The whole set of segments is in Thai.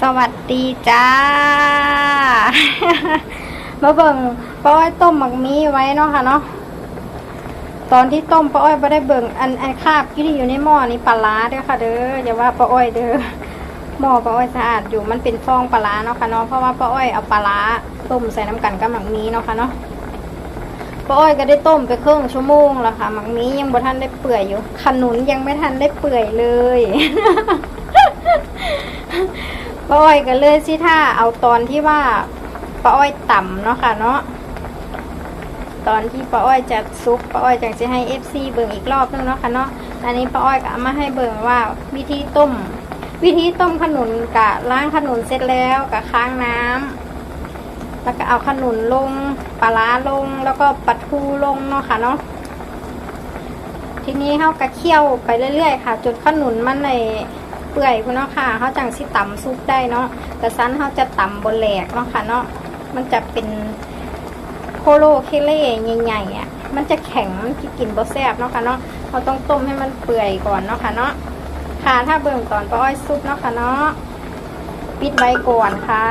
สวัสดีจ้า มาเบิ่งป้าอ้อยต้มหมักมีไว้เนาะค่ะเนาะ ตอนที่ต้มป้าอ้อยไม่ได้เบิ่งอันอันคาบที่อยู่ในหม้อนี่ปลาร้าเด้อค่ะ เด้ออย่าว่าป้าอ้อยเด้อหม้อป้าอ้อยสะอาดอยู่มันเป็นฟองปลาร้าเนาะค่ะเนาะเพราะว่าป้าอ้อยเอาปลาร้าต้มใส่น้ำกันกับหมักมีเนาะค่ะเนาะป้าอ้อยก็ได้ต้มไปครึ่งชั่วโมงแล้วค่ะหมักมียังบ่ทันได้เปื่อยอยู่ขนุนยังไม่ทันได้เปื่อยเลย ป้าอ้อยก็เลยสิถ้าเอาตอนที่ว่าป้าอ้อยต่ำเนาะค่ะเนาะตอนที่ป้าอ้อยจะซุปป้าอ้อยจังจะให้เอฟซีเบิ่งอีกรอบนึงเนาะค่ะเนาะอันนี้ป้าอ้อยก็มาให้เบิ่งว่าวิธีต้ม วิธีต้มขนุนกะล้างขนุนเสร็จแล้วกะค้างน้ำแล้วก็เอาขนุนลงปลาร้าลงแล้วก็ปลาทูลงเนาะค่ะเนาะทีนี้เขากะเคี่ยวไปเรื่อยๆค่ะจนขนุนมันใน เปื่อยคุณเนาะค่ะเขาจังสิต่ำซุปได้เนาะแต่ซันเขาจะต่ำบนแหลกเนาะค่ะเนาะมันจะเป็นโคโลเคเล่ใหญ่ๆอะมันจะแข็งมันกินบ่แซ่บเนาะค่ะเนาะเขาต้องต้มให้มันเปื่อยก่อนเนาะค่ะเนาะค่ะถ้าเบิ่งตอนป้าอ้อยซุปเนาะค่ะเนาะปิดไว้ก่อนค่ะ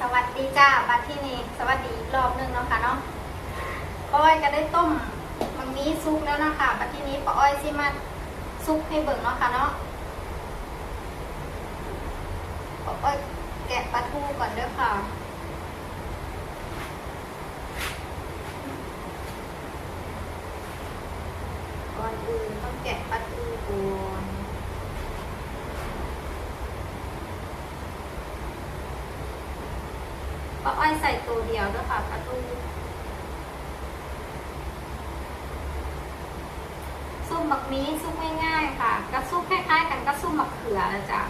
สวัสดีจ้าบัดที่นี่สวัสดีอีกรอบหนึงเนาะค่ะเนาะป้าอ้อยก็ได้ต้มมันมีซุปแล้วนะคะบัดที่นี้ป้าอ้อยสิมา ซุปให้เบิ่งเนาะค่ะเนาะปอ้อยแกะปลาทูก่อนเด้อค่ะก่อนอื่นต้องแกะปลาทูก่อนป้าอ้อยใส่ตัวเดียวเด้อค่ะปลาทู หมักมีซุปง่ายๆค่ะกับซุปคล้ายๆ กันกับซุปหมักเขือนะจ๊ะ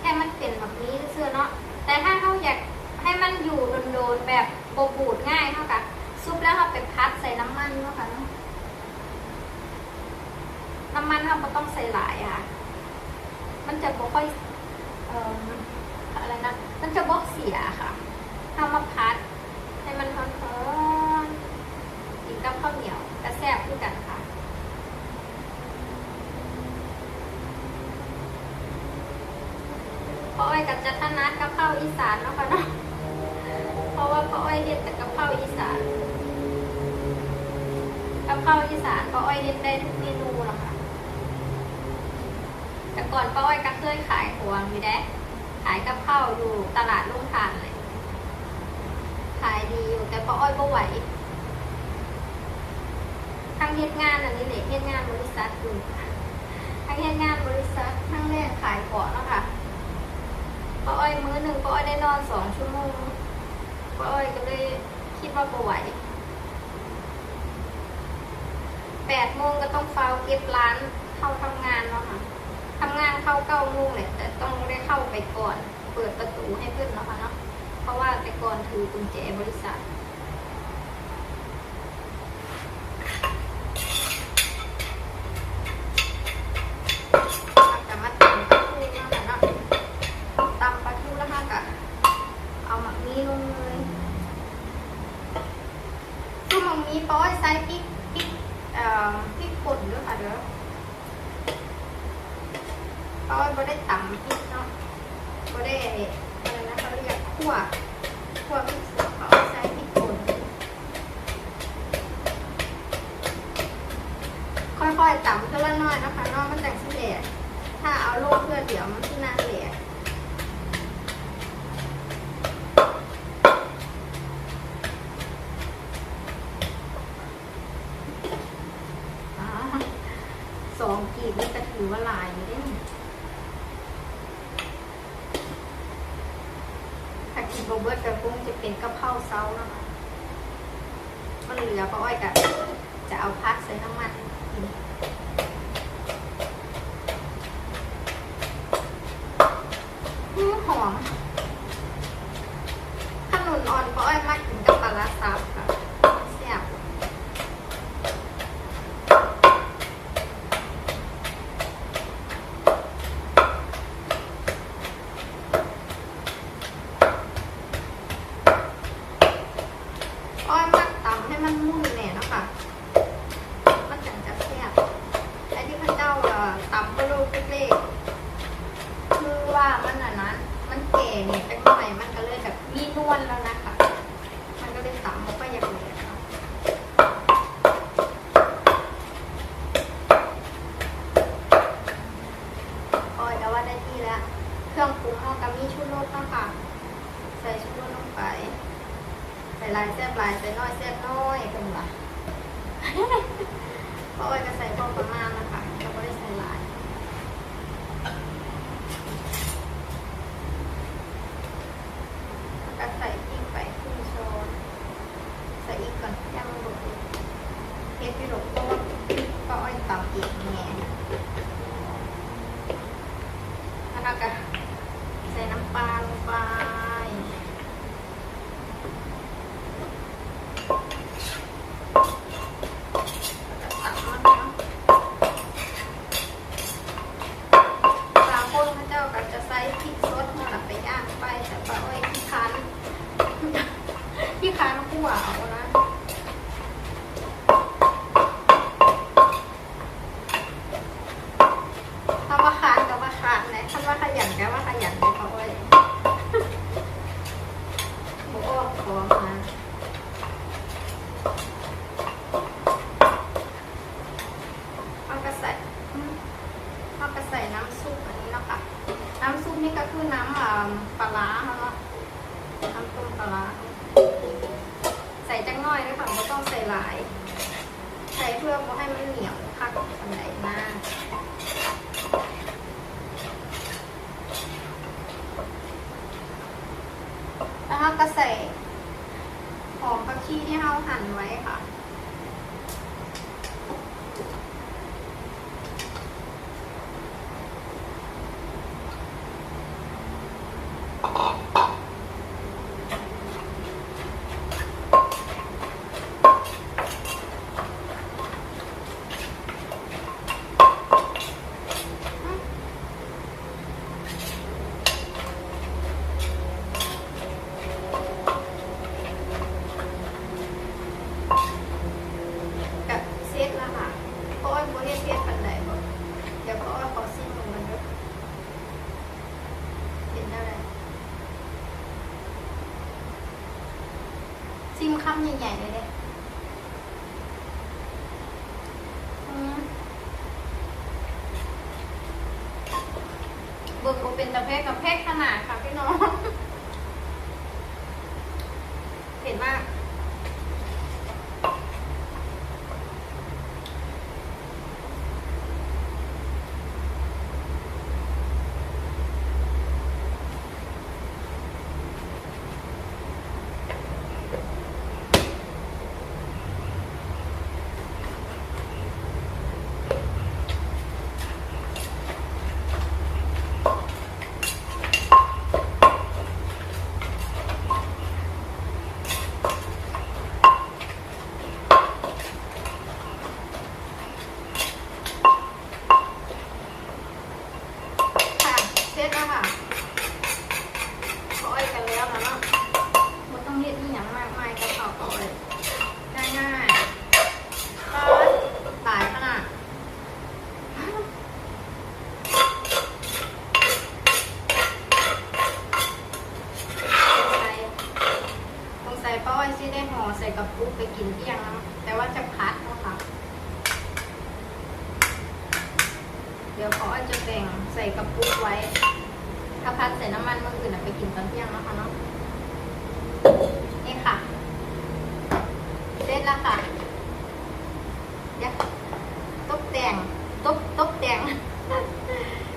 แค่มันเป็นหมักมีเสื้อๆเนาะแต่ถ้าเขาอยากให้มันอยู่โดนๆแบบโบบูดง่ายเท่ากับซุปแล้วเขาไปพัดใส่น้ำมันเนาะค่ะเนาะน้ำมันเขาต้องใส่หลายค่ะ มันจะบ่ค่อยเอ่ออะไรนะมันจะบอกเสียค่ะถ้ามาพัดให้มันร้อนๆกินกับข้าวเหนียวกระแซบด้วยกัน ค่ะป้าอ้อยกับจัตนากับข้าวอีสานเนาะค่ะเนาะเพราะว่าป้าอ้อยเรียนแต่กับข้าวอีสานกับข้าวอีสานป้าอ้อยเรียนได้ทุกเมนูหรอกค่ะแต่ก่อนป้าอ้อยก็เคยขายหัวมีได้ขายกับข้าวอยู่ตลาดลุ่งทานเลยขายดีอยู่แต่ป้าอ้อยก็ไหวทั้งเฮ็ดงานอันนี้เลยเฮ็ดงานบริษัทอยู่ทั้งเฮ็ดงานบริษัททั้งเล่นขายของเนาะค่ะ ป้าอ้อยมื้อหนึ่งป้าอ้อยได้นอนสองชั่วโมงป้าอ้อยก็เลยคิดว่าป่ไหวแปดโมงก็ต้องเฝ้าเก็บร้านเข้าทำงานเนาะค่ะทำงานเข้าเก้าโมงเลยแต่ต้องได้เข้าไปก่อน เปิดประตูให้เพื่อนเนาะค่ะเนาะเพราะว่าแต่ก่อนถือกุญแจบริษัท จะมาตำปลาทูเนาะค่ะเนาะตำปลาทูแล้วค่ะกะเอาหมักนี้ลงเลยคือหมักนี้ป้อยใส่พริกพริกเอ่อพริกป่นด้วยค่ะเด้อป้อยบ่ได้ตำพริกเนาะบ่ได้ อะไรนะเขาเรียกคั่วคั่วพริกสดเขาใส่พริกป่นค่อยๆตำเท่าละน้อยนะคะน้องมันแต่งสิแหลกถ้าเอาโลกเพื่อเดี๋ยวมันที่น่าเหลียอ๋อสองกีบนี่ก็ถือว่าลายอยู่ด้ ถ้ากินบเบิร์ตก็คงจะเป็นกะเพราเซานะคะมันเหลือป้าอ้อยกับจะเอาพักใส่น้ำมันกิน อืมหอมขนุนอ่อนป้าอ้อยมากกินกับปลาร้าซับค่ะแซ่บอ้อยมากตำให้มันมุ่นแหน่เนาะค่ะ มันจังจะแซ่บไอ้ที่พระเจ้าเอ่อตำก็โลกเล็กๆคือว่า ว่ามันอันนั้น มันแก่เนี่ยจังหน่อยมันก็เลยแบบมีนวลแล้วนะคะ มันก็เลยต่ำมันก็อยากเหลือค่ะโอ้ยแต่ว่าได้ที่แล้ว เครื่องปรุงเราก็มีชูรสเนาะค่ะ ใส่ชูรสลงไป ใส่หลายแซ่บหลายใส่น้อยแซ่บน้อยเป็นว่าเพราะว่าจะใส่พอประมาณนะคะเราไม่ได้ใส่หลายก็ใส่พริกไปครึ่งช้อนใส่อีกก่อนย่างมันหมดเลยเฮ็ดไปหลงเพราะว่าก็อ้อยตำอีกแง่ล้วก็ใส่น้ำปลาลงไปแล้วก็ตำมันเนาะบางคนพระเจ้าก็จะใส่พริกสดมาไปย่างไปแต่ปลาอ้อยที่คัน ที่คันคั่วเอานะ คำว่าคานกับว่าคานนะคำว่าขยันกับว่าขยันเลยเขาเอ้ยหมูอ้อมขอมาเอากระใส่อืมเอากระใส่น้ำซุปอันนี้เนาะค่ะ น้ำซุปนี่ก็คือน้ำอ่าปลาร้าเนาะน้ำต้มปลาร้าใส่จังน้อยด้วยค่ะ ไม่ต้องใส่หลาย ใส่เพื่อไม่ให้มันเหนียวพักอันไหนมากแล้วเราก็ใส่หอมกระชีที่เราหั่นไว้ค่ะ กับเซตแล้วค่ะเพราะว่าโบเฮ็ดเซตปันไหนบ่เดี๋ยวเพราะว่าขอซิมลงมันด้วยเห็นได้เลย ซิมคำใหญ่ๆเลยเด้อบึกเป็นตะเพกกับเพกขนาดค่ะพี่น้อง เห็นมาก ค่ะเสร็จแล้วค่ะก็อ้อยกันแล้วนะเนาะมันต้องเรียกที่อย่างมากมายกับเขาก็อ้อยง่ายๆก็ตายขนาดสงสัย ป้าอ้อยที่ได้ห่อใส่กระปุกไปกินเที่ยงแล้วแต่ว่าจะพัดนะคะเดี๋ยวเขาอาจจะแบ่งใส่กระปุกไว้ ถ้าพัดใส่น้ำมันเมื่ออื่นไปกินตอนเที่ยงนะคะเนาะนี่ค่ะ เสร็จแล้วค่ะเดี๋ยวตกแต่งตบตกแต่ง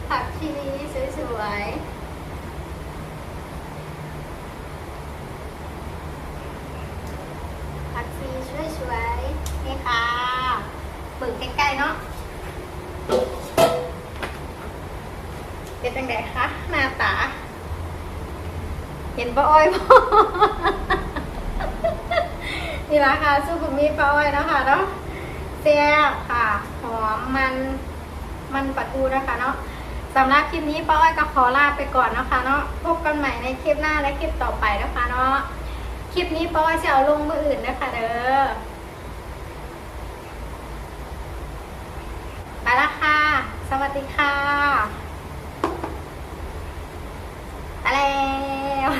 ผักชีสวยๆ ผักชีสวยๆ นี่ค่ะเปิดใกล้ๆเนาะ เป็นจังไดคะหน้าตา เห็นป้าอ้อยบ่นี่ละค่ะสู้กับมีป้าอ้อยนะคะเนาะแซ่บค่ะหอมมันมันปลาทูนะคะเนาะสำหรับคลิปนี้ป้าอ้อยก็ขอลาไปก่อนนะคะเนาะพบกันใหม่ในคลิปหน้าและคลิปต่อไปนะคะเนาะคลิปนี้ป้าอ้อยจะเอาลงมืออื่นนะคะเด้อไปละค่ะ สวัสดีค่ะ แล้ว